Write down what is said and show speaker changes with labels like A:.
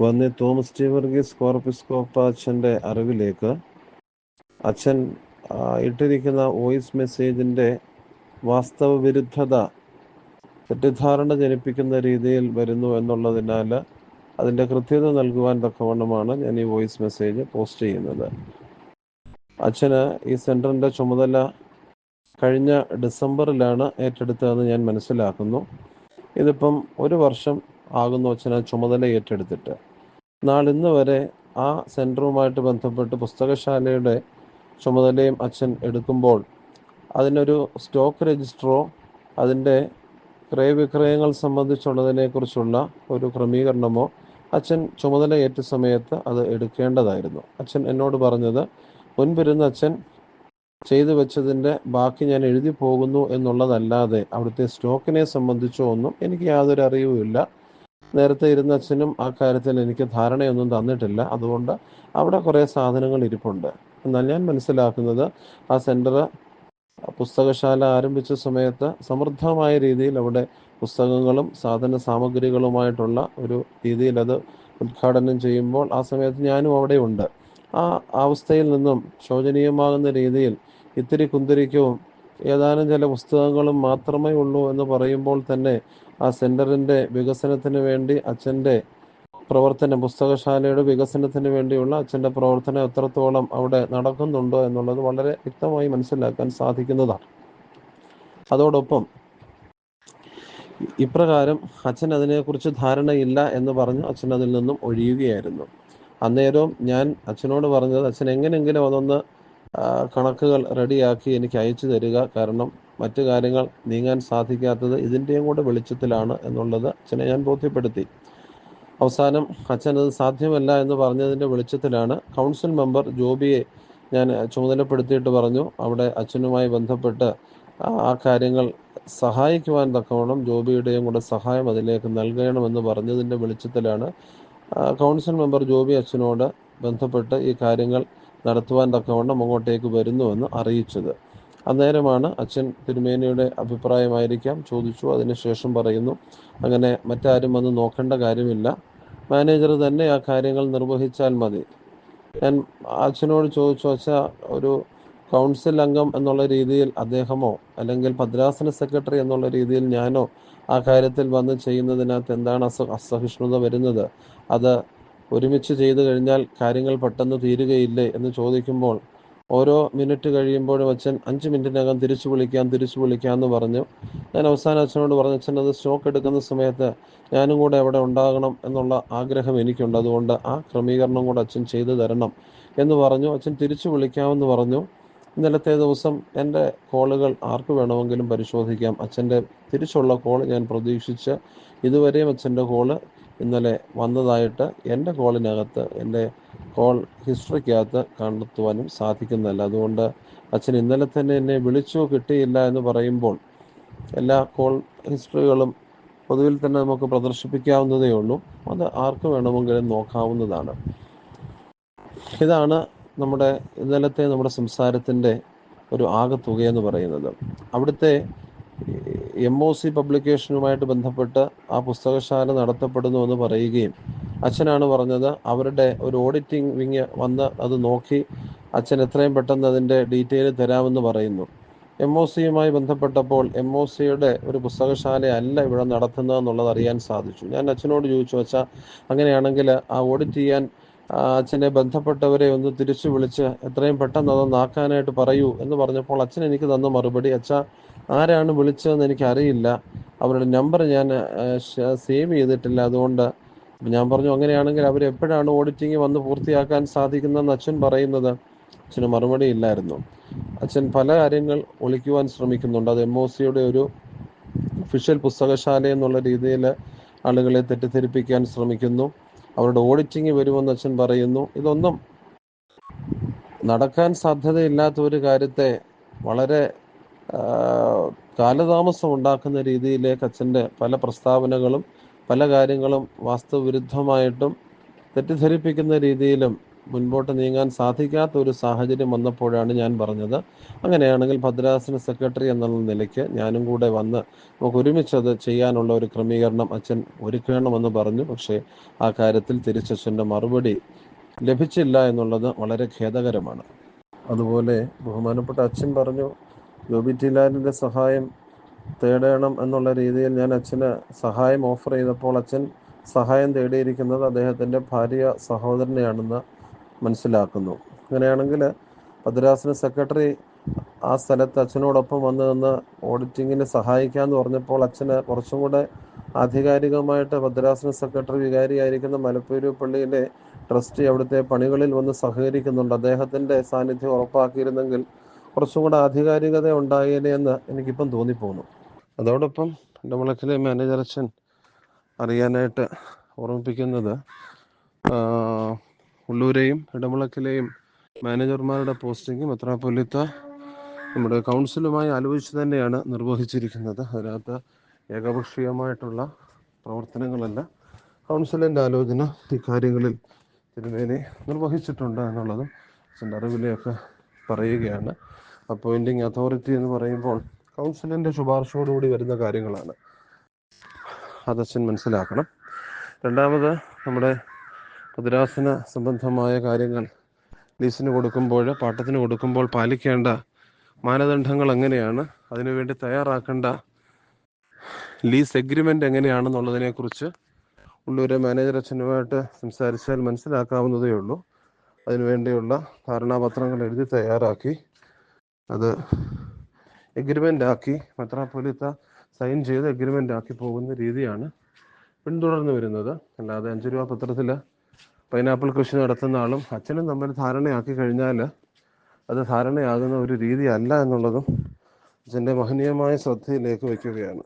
A: വന്നി Thomas T Varghese Corepiscopa അച്ഛന്റെ അറിവിലേക്ക്. അച്ഛൻ ഇട്ടിരിക്കുന്ന വോയിസ് മെസ്സേജിന്റെ വാസ്തവ വിരുദ്ധത തെറ്റിദ്ധാരണ ജനിപ്പിക്കുന്ന രീതിയിൽ വരുന്നു എന്നുള്ളതിനാൽ അതിന്റെ കൃത്യത നൽകുവാൻ തക്കവണ്ണമാണ് ഞാൻ ഈ വോയിസ് മെസ്സേജ് പോസ്റ്റ് ചെയ്യുന്നത്. അച്ഛന് ഈ സെന്ററിന്റെ ചുമതല കഴിഞ്ഞ ഡിസംബറിലാണ് ഏറ്റെടുത്തതെന്ന് ഞാൻ മനസ്സിലാക്കുന്നു. ഇതിപ്പം ഒരു വർഷം ആകുന്നു അച്ഛൻ ചുമതല ഏറ്റെടുത്തിട്ട്. നാളിന്ന് വരെ ആ സെന്ററുമായിട്ട് ബന്ധപ്പെട്ട് പുസ്തകശാലയുടെ ചുമതലയും അച്ഛൻ എടുക്കുമ്പോൾ അതിനൊരു സ്റ്റോക്ക് രജിസ്റ്ററോ അതിന്റെ ക്രയവിക്രയങ്ങൾ സംബന്ധിച്ചുള്ളതിനെക്കുറിച്ചുള്ള ഒരു ക്രമീകരണമോ അച്ഛൻ ചുമതല ഏറ്റ സമയത്ത് അത് എടുക്കേണ്ടതായിരുന്നു. അച്ഛൻ എന്നോട് പറഞ്ഞത് മുൻപിരുന്ന് അച്ഛൻ ചെയ്തു വെച്ചതിന്റെ ബാക്കി ഞാൻ എഴുതി പോകുന്നു എന്നുള്ളതല്ലാതെ അവിടുത്തെ സ്റ്റോക്കിനെ സംബന്ധിച്ചോ ഒന്നും എനിക്ക് യാതൊരു അറിവുമില്ല. നേരത്തെ ഇരുന്ന അച്ഛനും ആ കാര്യത്തിൽ എനിക്ക് ധാരണയൊന്നും തന്നിട്ടില്ല. അതുകൊണ്ട് അവിടെ കുറേ സാധനങ്ങൾ ഇരിപ്പുണ്ട്. എന്നാൽ ഞാൻ മനസ്സിലാക്കുന്നത് ആ സെന്റർ പുസ്തകശാല ആരംഭിച്ച സമയത്ത് സമൃദ്ധമായ രീതിയിൽ അവിടെ പുസ്തകങ്ങളും സാധന സാമഗ്രികളുമായിട്ടുള്ള ഒരു രീതിയിൽ അത് ഉദ്ഘാടനം ചെയ്യുമ്പോൾ ആ സമയത്ത് ഞാനും അവിടെ ഉണ്ട് ആ അവസ്ഥയിൽ നിന്നും ശോചനീയമാകുന്ന രീതിയിൽ ഇത്തിരി കുന്തിരിക്കവും ഏതാനും ചില പുസ്തകങ്ങളും മാത്രമേ ഉള്ളൂ എന്ന് പറയുമ്പോൾ തന്നെ ആ സെന്ററിന്റെ വികസനത്തിന് വേണ്ടി അച്ഛന്റെ പ്രവർത്തനം പുസ്തകശാലയുടെ വികസനത്തിന് വേണ്ടിയുള്ള അച്ഛന്റെ പ്രവർത്തനം എത്രത്തോളം അവിടെ നടക്കുന്നുണ്ടോ എന്നുള്ളത് വളരെ വ്യക്തമായി മനസ്സിലാക്കാൻ സാധിക്കുന്നതാണ്. അതോടൊപ്പം ഇപ്രകാരം അച്ഛൻ അതിനെക്കുറിച്ച് ധാരണയില്ല എന്ന് പറഞ്ഞ് അച്ഛൻ അതിൽ നിന്നും ഒഴിയുകയായിരുന്നു. അന്നേരവും ഞാൻ അച്ഛനോട് പറഞ്ഞത് അച്ഛൻ എങ്ങനെയെങ്കിലും അതൊന്ന് കണക്കുകൾ റെഡിയാക്കി എനിക്ക് അയച്ചു തരിക. കാരണം മറ്റു കാര്യങ്ങൾ നീങ്ങാൻ സാധിക്കാത്തത് ഇതിന്റെയും കൂടെ വെളിച്ചത്തിലാണ് എന്നുള്ളത് അച്ഛനെ ഞാൻ ബോധ്യപ്പെടുത്തി. അവസാനം അച്ഛൻ അത് സാധ്യമല്ല എന്ന് പറഞ്ഞതിന്റെ വെളിച്ചത്തിലാണ് കൗൺസിൽ മെമ്പർ ജോബിയെ ഞാൻ ചുമതലപ്പെടുത്തിയിട്ട് പറഞ്ഞു. അവിടെ അച്ഛനുമായി ബന്ധപ്പെട്ട് ആ- കാര്യങ്ങൾ സഹായിക്കുവാൻ തക്കവണ്ണം ജോബിയുടെയും കൂടെ സഹായം അതിലേക്ക് നൽകണമെന്ന് പറഞ്ഞതിന്റെ വെളിച്ചത്തിലാണ് കൗൺസിൽ മെമ്പർ ജോബി അച്ഛനോട് ബന്ധപ്പെട്ട് ഈ കാര്യങ്ങൾ നടത്തുവാൻ തക്കവണ്ണം അങ്ങോട്ടേക്ക് വരുന്നുവെന്ന് അറിയിച്ചത്. അന്നേരമാണ് അച്ഛൻ തിരുമേനിയുടെ അഭിപ്രായമായിരിക്കാം ചോദിച്ചു. അതിനുശേഷം പറയുന്നു അങ്ങനെ മറ്റാരും വന്ന് നോക്കേണ്ട കാര്യമില്ല. മാനേജർ തന്നെ ആ കാര്യങ്ങൾ നിർവഹിച്ചാൽ മതി. ഞാൻ അച്ഛനോട് ചോദിച്ചു അച്ഛാ ഒരു കൗൺസിൽ അംഗം എന്നുള്ള രീതിയിൽ അദ്ദേഹമോ അല്ലെങ്കിൽ ഭദ്രാസന സെക്രട്ടറി എന്നുള്ള രീതിയിൽ ഞാനോ ആ കാര്യത്തിൽ വന്ന് ചെയ്യുന്നതിനകത്ത് എന്താണ് അസ അസഹിഷ്ണുത വരുന്നത്? അത് ഒരുമിച്ച് ചെയ്തു കഴിഞ്ഞാൽ കാര്യങ്ങൾ പെട്ടെന്ന് തീരുകയില്ലേ എന്ന് ചോദിക്കുമ്പോൾ ഓരോ മിനിറ്റ് കഴിയുമ്പോഴും അച്ഛൻ അഞ്ച് മിനിറ്റിനകം തിരിച്ചു വിളിക്കാം തിരിച്ചു വിളിക്കാം എന്ന് പറഞ്ഞു. ഞാൻ അവസാനം അച്ഛനോട് പറഞ്ഞു അച്ഛൻ അത് സ്റ്റോക്ക് എടുക്കുന്ന സമയത്ത് ഞാനും കൂടെ അവിടെ ഉണ്ടാകണം എന്നുള്ള ആഗ്രഹം എനിക്കുണ്ട്. അതുകൊണ്ട് ആ ക്രമീകരണം കൂടെ അച്ഛൻ ചെയ്തു തരണം എന്ന് പറഞ്ഞു. അച്ഛൻ തിരിച്ചു വിളിക്കാമെന്ന് പറഞ്ഞു. ഇന്നലത്തെ ദിവസം എന്റെ കോളുകൾ ആർക്ക് വേണമെങ്കിലും പരിശോധിക്കാം. അച്ഛന്റെ തിരിച്ചുള്ള കോൾ ഞാൻ പ്രതീക്ഷിച്ച് ഇതുവരെയും അച്ഛന്റെ കോൾ ഇന്നലെ വന്നതായിട്ട് എന്റെ കോളിനകത്ത് എന്റെ കോൾ ഹിസ്റ്ററിക്കകത്ത് കണ്ടെത്തുവാനും സാധിക്കുന്നില്ല അതുകൊണ്ട് അച്ഛൻ ഇന്നലെ തന്നെ എന്നെ വിളിച്ചു കിട്ടിയില്ല എന്ന് പറയുമ്പോൾ എല്ലാ കോൾ ഹിസ്റ്ററികളും പൊതുവിൽ തന്നെ നമുക്ക് പ്രദർശിപ്പിക്കാവുന്നതേ ഉള്ളൂ. അത് ആർക്ക് വേണമെങ്കിലും നോക്കാവുന്നതാണ്. ഇതാണ് നമ്മുടെ ഇന്നലത്തെ നമ്മുടെ സംസാരത്തിന്റെ ഒരു ആകെത്തുകയെന്ന് പറയുന്നത്. അവിടുത്തെ എം ഒ സി പബ്ലിക്കേഷനുമായിട്ട് ബന്ധപ്പെട്ട് ആ പുസ്തകശാല നടത്തപ്പെടുന്നുവെന്ന് പറയുകയും അച്ഛനാണ് പറഞ്ഞത്. അവരുടെ ഒരു ഓഡിറ്റിംഗ് വിങ് വന്ന് അത് നോക്കി അച്ഛൻ എത്രയും പെട്ടെന്ന് അതിന്റെ ഡീറ്റെയിൽ തരാമെന്ന് പറയുന്നു. എം ഒ സിയുമായി ബന്ധപ്പെട്ടപ്പോൾ എം ഒ സിയുടെ ഒരു പുസ്തകശാല അല്ല ഇവിടെ നടത്തുന്നതെന്നുള്ളത് അറിയാൻ സാധിച്ചു. ഞാൻ അച്ഛനോട് ചോദിച്ചു അച്ഛാ അങ്ങനെയാണെങ്കിൽ ആ ഓഡിറ്റ് ചെയ്യാൻ അച്ഛനെ ബന്ധപ്പെട്ടവരെ ഒന്ന് തിരിച്ചു വിളിച്ച് എത്രയും പെട്ടെന്ന് അതൊന്ന് ആക്കാനായിട്ട് പറയൂ എന്ന് പറഞ്ഞപ്പോൾ അച്ഛൻ എനിക്ക് തന്ന മറുപടി അച്ഛ ആരാണ് വിളിച്ചതെന്ന് എനിക്ക് അറിയില്ല അവരുടെ നമ്പർ ഞാൻ സേവ് ചെയ്തിട്ടില്ല. അതുകൊണ്ട് ഞാൻ പറഞ്ഞു അങ്ങനെയാണെങ്കിൽ അവർ എപ്പോഴാണ് ഓഡിറ്റിംഗ് വന്ന് പൂർത്തിയാക്കാൻ സാധിക്കുന്നതെന്ന് അച്ഛൻ പറയുന്നത്? അച്ഛന് മറുപടി ഇല്ലായിരുന്നു. അച്ഛൻ പല കാര്യങ്ങൾ ഒളിക്കുവാൻ ശ്രമിക്കുന്നുണ്ട്. അത് എം ഒ സിയുടെ ഒരു ഒഫീഷ്യൽ പുസ്തകശാല എന്നുള്ള രീതിയിൽ ആളുകളെ തെറ്റിദ്ധരിപ്പിക്കാൻ ശ്രമിക്കുന്നു. അവരുടെ ഓഡിറ്റിംഗ് വരുമെന്ന് അച്ഛൻ പറയുന്നു. ഇതൊന്നും നടക്കാൻ സാധ്യതയില്ലാത്ത ഒരു കാര്യത്തെ വളരെ കാലതാമസം ഉണ്ടാക്കുന്ന രീതിയിലേക്ക് അച്ഛന്റെ പല പ്രസ്താവനകളും പല കാര്യങ്ങളും വാസ്തവവിരുദ്ധമായിട്ടും തെറ്റിദ്ധരിപ്പിക്കുന്ന രീതിയിലും മുൻപോട്ട് നീങ്ങാൻ സാധിക്കാത്ത ഒരു സാഹചര്യം വന്നപ്പോഴാണ് ഞാൻ പറഞ്ഞത്. അങ്ങനെയാണെങ്കിൽ ഭദ്രാസന സെക്രട്ടറി എന്നുള്ള നിലയ്ക്ക് ഞാനും കൂടെ വന്ന് നമുക്ക് ഒരുമിച്ചത് ചെയ്യാനുള്ള ഒരു ക്രമീകരണം അച്ഛൻ ഒരുക്കണമെന്ന് പറഞ്ഞു. പക്ഷേ ആ കാര്യത്തിൽ തിരിച്ചച്ഛന്റെ മറുപടി ലഭിച്ചില്ല എന്നുള്ളത് വളരെ ഖേദകരമാണ്. അതുപോലെ ബഹുമാനപ്പെട്ട അച്ഛൻ പറഞ്ഞു ജോബി ടി ലാലിന്റെ സഹായം തേടണം എന്നുള്ള രീതിയിൽ ഞാൻ അച്ഛന് സഹായം ഓഫർ ചെയ്തപ്പോൾ അച്ഛൻ സഹായം തേടിയിരിക്കുന്നത് അദ്ദേഹത്തിന്റെ ഭാര്യ സഹോദരനെയാണെന്ന് മനസ്സിലാക്കുന്നു. അങ്ങനെയാണെങ്കിൽ ഭദ്രാസന സെക്രട്ടറി ആ സ്ഥലത്ത് അച്ഛനോടൊപ്പം വന്ന് നിന്ന് ഓഡിറ്റിങ്ങിന് സഹായിക്കാമെന്ന് പറഞ്ഞപ്പോൾ അച്ഛന് കുറച്ചും കൂടെ ആധികാരികമായിട്ട് ഭദ്രാസന സെക്രട്ടറി വികാരിയായിരിക്കുന്ന മലപ്പൂരു പള്ളിയിലെ ട്രസ്റ്റ് അവിടുത്തെ പണികളിൽ വന്ന് സഹകരിക്കുന്നുണ്ട്. അദ്ദേഹത്തിന്റെ സാന്നിധ്യം ഉറപ്പാക്കിയിരുന്നെങ്കിൽ കുറച്ചും കൂടെ ആധികാരികത ഉണ്ടായേനെ എന്ന് എനിക്കിപ്പം തോന്നിപ്പോകുന്നു അതോടൊപ്പം ഇടമുളക്കിലെ മാനേജർ അച്ഛൻ അറിയാനായിട്ട് ഓർമ്മിപ്പിക്കുന്നത് ഉള്ളൂരെയും ഇടമുളക്കിലെയും മാനേജർമാരുടെ പോസ്റ്റിംഗ് മെത്രാപ്പൊലിത്ത നമ്മുടെ കൗൺസിലുമായി ആലോചിച്ച് തന്നെയാണ് നിർവഹിച്ചിരിക്കുന്നത്. അതിനകത്ത് ഏകപക്ഷീയമായിട്ടുള്ള പ്രവർത്തനങ്ങളല്ല കൗൺസിലിന്റെ ആലോചന ഈ കാര്യങ്ങളിൽ തിരുമേനി നിർവഹിച്ചിട്ടുണ്ട് എന്നുള്ളതും അച്ഛന്റെ അറിവിലെയൊക്കെ പറയുകയാണ്. അപ്പോയിന്റിങ് അതോറിറ്റി എന്ന് പറയുമ്പോൾ കൗൺസിലിന്റെ ശുപാർശയോടുകൂടി വരുന്ന കാര്യങ്ങളാണ്. അതച്ഛൻ മനസ്സിലാക്കണം. രണ്ടാമത് നമ്മുടെ ഭദ്രാസന സംബന്ധമായ കാര്യങ്ങൾ ലീസിന് കൊടുക്കുമ്പോൾ പാട്ടത്തിന് കൊടുക്കുമ്പോൾ പാലിക്കേണ്ട മാനദണ്ഡങ്ങൾ എങ്ങനെയാണ്? അതിനുവേണ്ടി തയ്യാറാക്കേണ്ട ലീസ് എഗ്രിമെന്റ് എങ്ങനെയാണെന്നുള്ളതിനെക്കുറിച്ച് ഉള്ളൂരെ മാനേജർ അച്ഛനുമായിട്ട് സംസാരിച്ചാൽ മനസ്സിലാക്കാവുന്നതേ ഉള്ളൂ. അതിനുവേണ്ടിയുള്ള ധാരണാപത്രങ്ങൾ എഴുതി തയ്യാറാക്കി അത് എഗ്രിമെന്റ് ആക്കി മെത്രാപ്പൊലിത്ത സൈൻ ചെയ്ത് എഗ്രിമെന്റ് ആക്കി പോകുന്ന രീതിയാണ് പിന്തുടർന്നു വരുന്നത്. അല്ലാതെ അഞ്ച് രൂപ പത്രത്തിൽ പൈനാപ്പിൾ കൃഷി നടത്തുന്ന ആളും അച്ഛനും തമ്മിൽ ധാരണയാക്കി കഴിഞ്ഞാൽ അത് ധാരണയാകുന്ന ഒരു രീതിയല്ല എന്നുള്ളതും അച്ഛന്റെ മഹനീയമായ ശ്രദ്ധയിലേക്ക് വയ്ക്കുകയാണ്.